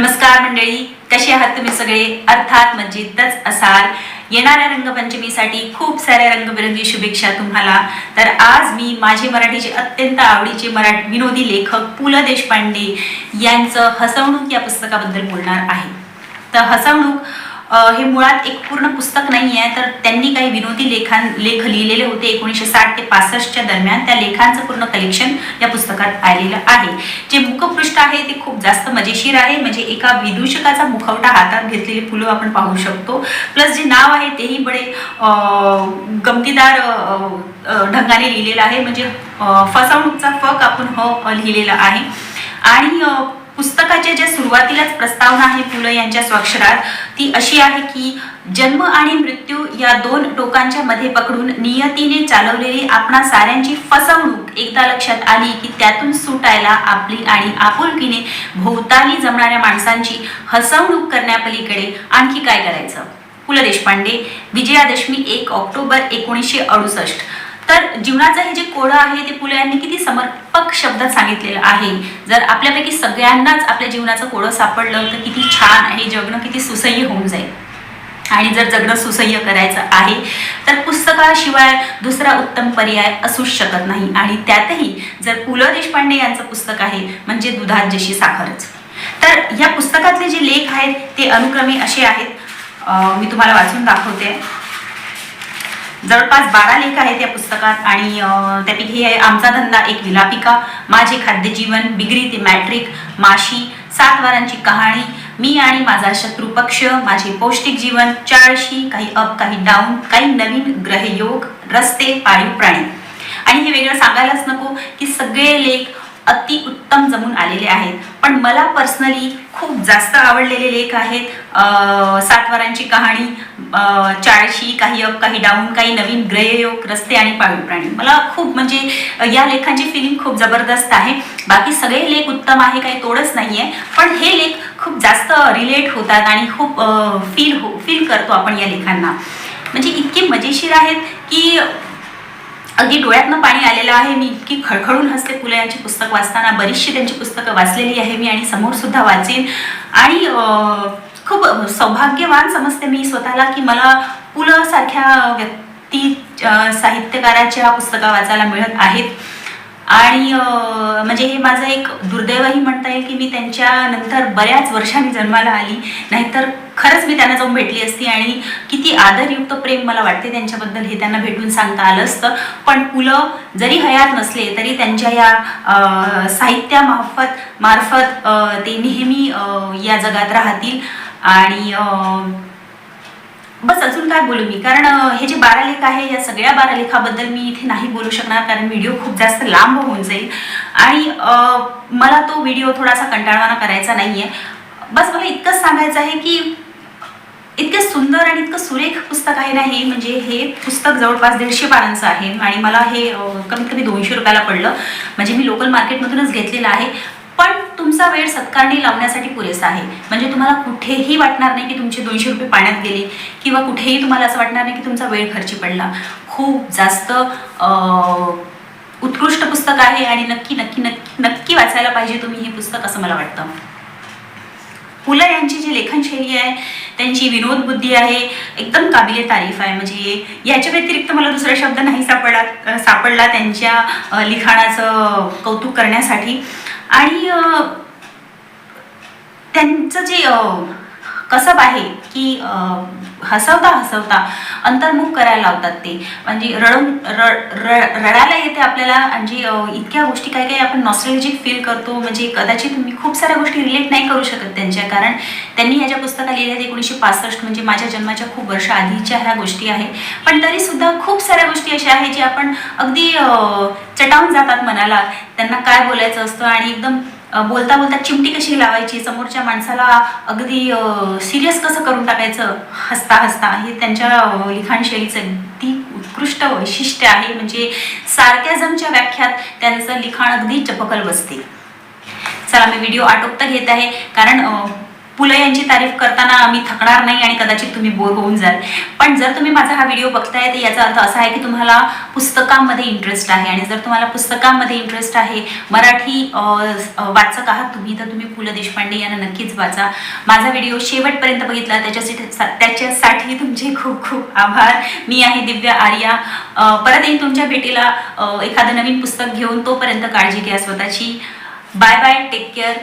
नमस्कार मंडळी कसे आहात तुम्ही सगळे? अर्थात मजेतच असाल. येणाऱ्या रंगपंचमीसाठी खूप साऱ्या रंगबिरंगी शुभेच्छा तुम्हाला. तर आज मी माझे मराठीचे अत्यंत आवडीचे मराठी विनोदी लेखक पु ल देशपांडे यांचं हसवणूक या पुस्तकाबद्दल बोलणार आहे. तर हसवणूक हे मुळात एक पूर्ण पुस्तक नाही आहे तर त्यांनी काही विनोदी लेखां लेख लिहिलेले होते एकोणीसशे साठ ते पासष्टच्या दरम्यान. त्या लेखांचं पूर्ण कलेक्शन या पुस्तकात आलेलं आहे. जे मुखपृष्ठ आहे ते खूप जास्त मजेशीर आहे. म्हणजे एका विदूषकाचा मुखवटा हातात घेतलेली फुलं आपण पाहू शकतो. प्लस जे नाव आहे तेही बडे गमतीदार ढंगाने लिहिलेलं आहे. म्हणजे फसवणूकचा फक आपण ह लिहिलेला आहे. आणि पुस्तकाच्या ज्या सुरुवातीलाच प्रस्तावना आहे पु ल यांच्या स्वाक्षरात ती अशी आहे की जन्म आणि मृत्यू या दोन टोकांच्या मध्ये पकडून नियतीने चालवलेली आपणा साऱ्यांची फसवणूक एकदा लक्षात आली की त्यातून सुटायला आपली आणि आपुलकीने भोवताली जमणाऱ्या माणसांची हसवणूक करण्यापलीकडे आणखी काय करायचं? पु ल देशपांडे विजयादशमी एक ऑक्टोबर एकोणीसशे अडुसष्ट. तर जीवनाचं हे जे कोडं आहे ते पुले यांनी किती समर्पक शब्दात सांगितलेलं आहे. जर आपल्यापैकी सगळ्यांनाच आपल्या जीवनाचं कोडं सापडलं तर किती छान आहे जगणं किती सुसह्य होऊन जाईल. आणि जर जगणं सुसह्य करायचं आहे तर पुस्तकाशिवाय दुसरा उत्तम पर्याय असूच शकत नाही. आणि त्यातही जर पु ल देशपांडे यांचं पुस्तक आहे म्हणजे दुधात जशी साखरच. तर या पुस्तकातले जे लेख आहेत ते अनुक्रमे असे आहेत. मी तुम्हाला वाचून दाखवते. जवळपास बारा लेख आहेत या पुस्तकात आणि त्यापैकी आहे आमचा धंदा एक विलापिका माझे खाद्यजीवन बिग्री ते मॅट्रिक माशी सात वारांची कहाणी मी आणि माझा शत्रुपक्ष माझे पौष्टिक जीवन चाळशी काही अप काही डाऊन काही नवीन ग्रहयोग रस्ते पाळीव प्राणी. आणि हे वेगळं सांगायलाच नको की सगळे लेख अति उत्तम जमून आलेले आहेत. पण मला पर्सनली खूप जास्त आवडलेले लेख आहेत. सातवारांची कहाणी चाळशी काही अप काही डाऊन काही नवीन ग्रहयोग रस्ते आणि पाळीव प्राणी. मला खूप म्हणजे या लेखांची फिलिंग खूप जबरदस्त आहे. बाकी सगळे लेख उत्तम आहे काही तोडच नाही आहे पण हे लेख खूप जास्त रिलेट होतात आणि खूप फील हो फील करतो आपण या लेखांना. म्हणजे इतके मजेशीर आहेत की अगदी डोळ्यातनं पाणी आलेलं आहे. मी इतकी खळखळून हसते. पुले यांची पुस्तक वाचताना बरीचशी त्यांची पुस्तकं वाचलेली आहे मी आणि समोर सुद्धा वाचेन. आणि खूप सौभाग्यवान समजते मी स्वतःला की मला पु ल सारख्या व्यक्ती साहित्यकाराच्या पुस्तकं वाचायला मिळत आहेत. आणि म्हणजे हे माझं एक दुर्दैवही म्हणता येईल की मी त्यांच्या नंतर बऱ्याच वर्षांनी जन्माला आली. नाहीतर खरंच मी त्यांना जाऊन भेटली असती आणि किती आदरयुक्त प्रेम मला वाटते त्यांच्याबद्दल हे त्यांना भेटून सांगता आलं असतं. पण पुलं जरी हयात नसले तरी त्यांच्या या साहित्यामार्फत मार्फत ते नेहमी या जगात राहतील. आणि बस अजून काय बोलू मी? कारण हे जे बारा लेख आहे या सगळ्या बारा लेखाबद्दल मी इथे नाही बोलू शकणार कारण व्हिडिओ खूप जास्त लांब होऊन जाईल. आणि मला तो व्हिडिओ थोडासा कंटाळवाना करायचा नाहीये. बस मला इतकंच सांगायचं आहे की इतकं सुंदर आणि इतकं सुरेख पुस्तक आहे ना हे म्हणजे हे पुस्तक जवळपास दीडशे पानांचं आहे. आणि मला हे कमीत कमी दोनशे रुपयाला पडलं. म्हणजे मी लोकल मार्केटमधूनच घेतलेलं आहे. तुमचा वेळ सत्कारणी लावण्यासाठी पुरेसा आहे. म्हणजे तुम्हाला कुठेही वाटणार नाही की तुमचे दोनशे रुपये पाण्यात गेले किंवा कुठेही तुम्हाला असं वाटणार नाही की तुमचा वेळ खर्ची पडला. खूप जास्त उत्कृष्ट पुस्तक आहे आणि नक्की नक्की नक्की नक्की वाचायला पाहिजे तुम्ही हे पुस्तक असं मला वाटतं. पु ल यांची जी लेखनशैली आहे त्यांची विनोद बुद्धी आहे एकदम काबिले तारीफ आहे. म्हणजे याच्या व्यतिरिक्त मला दुसरा शब्द नाही सापडला सापडला त्यांच्या लिखाणाचं कौतुक करण्यासाठी. आणि त्यांचं जे कसब आहे की हसवता हसवता अंतर्मुख करायला लावतात ते. म्हणजे रडून रड रडायला येते आपल्याला म्हणजे इतक्या गोष्टी काय काय आपण नॉस्ट्रेलजिक फील करतो. म्हणजे कदाचित मी खूप साऱ्या गोष्टी रिलेट नाही करू शकत त्यांच्या. कारण त्यांनी ह्या ज्या पुस्तकात लिहिल्या आहेत एकोणीसशे पासष्ट म्हणजे माझ्या जन्माच्या खूप वर्ष आधीच्या ह्या गोष्टी आहे. पण तरीसुद्धा खूप साऱ्या गोष्टी अशा आहेत जे आपण अगदी चटावून जातात मनाला. त्यांना काय बोलायचं असतं आणि एकदम बोलता बोलता चिमटी कशी लावायची? समोरच्या माणसाला अगदी सिरियस कसं करून टाकायचं? हसता हसता. हे त्यांच्या लिखाणशैलीचं अगदी उत्कृष्ट वैशिष्ट्य आहे. म्हणजे सार्कॅझमच्या व्याख्यात त्यांचं लिखाण अगदी चपकल बसते. चला मी व्हिडिओ आटोपता घेत आहे. कारण पु पुलं यांची तारीफ करताना आम्ही थकणार नाही आणि कदाचित तुम्ही बोर होऊन जाल. पण जर तुम्ही माझा हा व्हिडिओ बघताय तर याचा अर्थ असा आहे की तुम्हाला पुस्तकांमध्ये इंटरेस्ट आहे. आणि जर तुम्हाला पुस्तकांमध्ये इंटरेस्ट आहे मराठी वाचक आहात तुम्ही तर तुम्ही पु ल देशपांडे यांना नक्कीच वाचा. माझा व्हिडिओ शेवटपर्यंत बघितला त्याच्यासाठी त्याच्यासाठी तुमचे खूप खूप आभार. मी आहे दिव्या आर्या. परत येईन तुमच्या भेटीला एखादं नवीन पुस्तक घेऊन तोपर्यंत काळजी घ्या स्वतःची. Bye bye take care